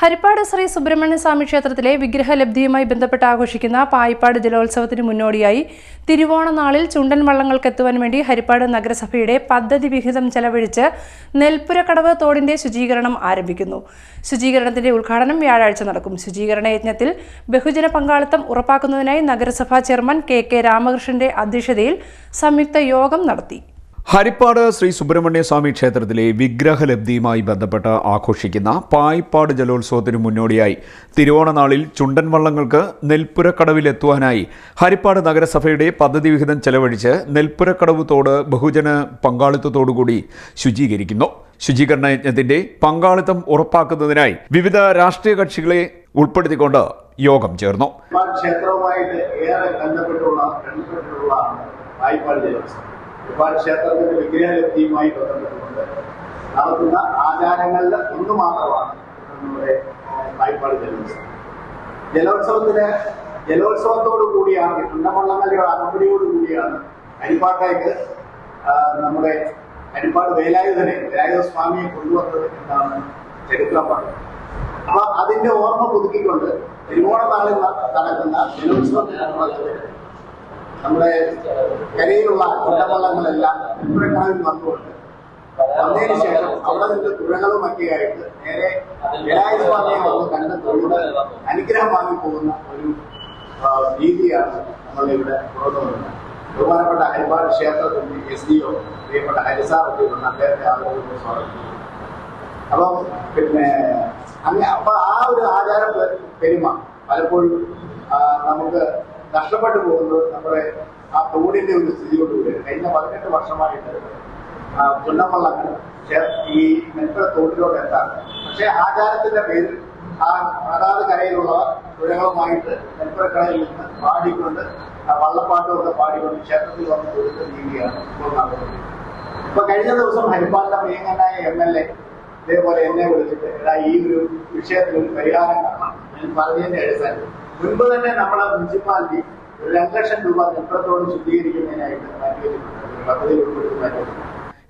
ഹരിപ്പാട് ശ്രീ സുബ്രഹ്മണ്യ സ്വാമി ക്ഷേത്രത്തിലെ വിഗ്രഹലബ്ധിയുമായി ബന്ധപ്പെട്ട് ആഘോഷിക്കുന്ന പായിപ്പാട് ജലോത്സവത്തിന് മുന്നോടിയായി തിരുവോണ നാളിൽ ചുണ്ടൻ വള്ളങ്ങൾക്കെത്തുവാൻ വേണ്ടി ഹരിപ്പാട് നഗരസഭയുടെ പദ്ധതി വിഹിതം ചെലവഴിച്ച് നെൽപ്പുരക്കടവ് തോടിന്റെ ശുചീകരണം ആരംഭിക്കുന്നു. ശുചീകരണത്തിന്റെ ഉദ്ഘാടനം വ്യാഴാഴ്ച നടക്കും. ശുചീകരണ യജ്ഞത്തിൽ ബഹുജന പങ്കാളിത്തം ഉറപ്പാക്കുന്നതിനായി നഗരസഭാ ചെയർമാൻ കെ കെ രാമകൃഷ്ണന്റെ അധ്യക്ഷതയിൽ സംയുക്ത യോഗം നടത്തി. ഹരിപ്പാട് ശ്രീ സുബ്രഹ്മണ്യ സ്വാമി ക്ഷേത്രത്തിലെ വിഗ്രഹലബ്ധിയുമായി ബന്ധപ്പെട്ട് ആഘോഷിക്കുന്ന പായിപ്പാട് ജലോത്സവത്തിന് മുന്നോടിയായി തിരുവോണനാളിൽ ചുണ്ടൻ വള്ളങ്ങൾക്ക് നെൽപ്പുരക്കടവിലെത്തുവാനായി ഹരിപ്പാട് നഗരസഭയുടെ പദ്ധതി വിഹിതം ചെലവഴിച്ച് നെൽപ്പുരക്കടവ് തോട് ബഹുജന പങ്കാളിത്തത്തോടുകൂടി ശുചീകരിക്കുന്നു. ശുചീകരണ യജ്ഞത്തിന്റെ പങ്കാളിത്തം ഉറപ്പാക്കുന്നതിനായി വിവിധ രാഷ്ട്രീയ കക്ഷികളെ ഉൾപ്പെടുത്തിക്കൊണ്ട് യോഗം ചേർന്നു. ക്ഷേത്രവുമായിട്ട് ഏറെ ബന്ധപ്പെട്ടുള്ള ഒരുപാട് ക്ഷേത്രത്തിന്റെ വിഗ്രഹലബ്ധിയുമായി ബന്ധപ്പെട്ടുകൊണ്ട് നടത്തുന്ന ആചാരങ്ങളിൽ ഒന്ന് മാത്രമാണ് നമ്മുടെ വായ്പാട് ജലോത്സവം. ജലോത്സവത്തിന് ജലോത്സവത്തോടു കൂടിയാണ് ചുണ്ടവള്ളങ്ങളുടെ അകമ്പടിയോട് കൂടിയാണ് അരിപ്പാട്ടേക്ക് നമ്മുടെ അരിപ്പാട് വേലായുധനെ വേലായുധ സ്വാമിയെ കൊണ്ടുവന്നത് എന്നാണ് ചരിത്രം പറയുന്നത് അപ്പൊ അതിന്റെ ഓർമ്മ പുതുക്കിക്കൊണ്ട് തിരുവോണ നാളിൽ നടക്കുന്ന ജലോത്സവത്തിന് നമ്മുടെ കരയിലുള്ള കുട്ടവള്ളങ്ങളെല്ലാം ഉൾപ്പെടങ്ങളിൽ വന്നുകൊണ്ട് വന്നതിന് ശേഷം അവിടെ നിന്ന് തുഴകളുമൊക്കെ ആയിട്ട് നേരെ വിനായക സ്വാമിയെ വന്ന് കണ്ട് തൊഴുത് അനുഗ്രഹം വാങ്ങി ഒരു രീതിയാണ് നമ്മളിവിടെ തുടർന്നു വരുന്നത് ബഹുമാനപ്പെട്ട ഹരിപാട് ക്ഷേത്രത്തിന്റെ എസ് ഡി ഒ പ്രിയപ്പെട്ട ഹരിസാറൊക്കെ ഉണ്ട്. അദ്ദേഹത്തെ ആളുകൾ സ്വാഗതം. അപ്പം പിന്നെ അങ്ങനെ അപ്പൊ ആ ഒരു ആചാര പെരുമ. പലപ്പോഴും നമുക്ക് നഷ്ടപ്പെട്ടു പോകുന്നത് നമ്മുടെ ആ തോടിന്റെ ഒരു സ്ഥിതിയോടുകൂടി കഴിഞ്ഞ പതിനെട്ട് വർഷമായിട്ട് ആ, ചുണ്ടവള്ളങ്ങൾ ഈ നെൽപ്പുര തോട്ടിലോട്ട് എത്താൻ പക്ഷെ ആചാരത്തിന്റെ പേരിൽ ആ അതാത് കരയിലുള്ള തുഴകളുമായിട്ട് നെൽപ്പുരക്കടയിൽ നിന്ന് പാടിക്കൊണ്ട് വള്ളപ്പാട്ടുമൊക്കെ പാടിക്കൊണ്ട് ക്ഷേത്രത്തിൽ വന്ന് തൊഴുന്ന രീതിയാണ് ഇപ്പോൾ നടക്കുന്നത് ഇപ്പൊ കഴിഞ്ഞ ദിവസം ഹരിപ്പാലിന്റെ പ്രിയങ്കനായ എം എൽ എ ഇതേപോലെ എന്നെ വിളിച്ചിട്ട് എടാ ഈ ഒരു വിഷയത്തിൽ ഒരു പരിഹാരം കാണണം. ഞാൻ പറഞ്ഞതിന്റെ അടിസ്ഥാനത്തിൽ മുൻപ് തന്നെ നമ്മളെ മുനിസിപ്പാലിറ്റി ഒരു രണ്ട് ലക്ഷം രൂപ നെത്രത്തോട് ശുദ്ധീകരിക്കുന്നതിനായിട്ട്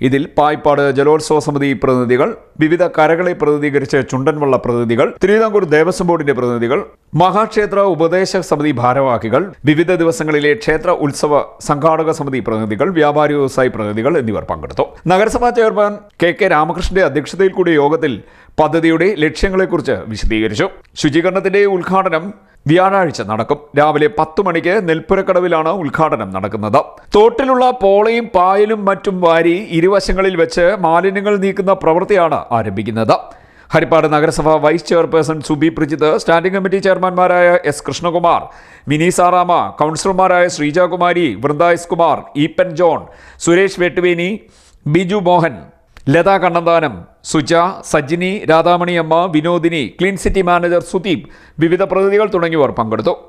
ഇതിൽ പായ്പാട് ജലോത്സവ സമിതി പ്രതിനിധികൾ വിവിധ കരകളെ പ്രതിനിധീകരിച്ച് ചുണ്ടൻവള്ള പ്രതിനിധികൾ തിരുവിതാംകൂർ ദേവസ്വം ബോർഡിന്റെ പ്രതിനിധികൾ മഹാക്ഷേത്ര ഉപദേശക സമിതി ഭാരവാഹികൾ വിവിധ ദിവസങ്ങളിലെ ക്ഷേത്ര ഉത്സവ സംഘാടക സമിതി പ്രതിനിധികൾ വ്യാപാരി വ്യവസായി പ്രതിനിധികൾ എന്നിവർ പങ്കെടുത്തു. നഗരസഭാ ചെയർമാൻ കെ കെ രാമകൃഷ്ണന്റെ അധ്യക്ഷതയിൽ കൂടിയ യോഗത്തിൽ പദ്ധതിയുടെ ലക്ഷ്യങ്ങളെക്കുറിച്ച് വിശദീകരിച്ചു. ശുചീകരണത്തിന്റെ ഉദ്ഘാടനം വ്യാഴാഴ്ച നടക്കും. രാവിലെ പത്തു മണിക്ക് നെൽപ്പുരക്കടവിലാണ് ഉദ്ഘാടനം നടക്കുന്നത്. തോട്ടിലുള്ള പോളയും പായലും മറ്റും വാരി ഇരുവശങ്ങളിൽ വെച്ച് മാലിന്യങ്ങൾ നീക്കുന്ന പ്രവൃത്തിയാണ് ആരംഭിക്കുന്നത്. ഹരിപ്പാട് നഗരസഭ vice chairperson Subi Prajith standing committee ചെയർമാൻമാരായ S Krishnakumar Mini Saramma കൗൺസിലർമാരായ Sreejakumari Vrinda S Kumar Eappen John Suresh Vettuveni Biju Mohan Latha Kannanthanam Suja Sajini Radhamani Amma Vinodini clean city manager Sudeep വിവിധ പ്രതിനിധികൾ തുടങ്ങിയവർ പങ്കെടുത്തു.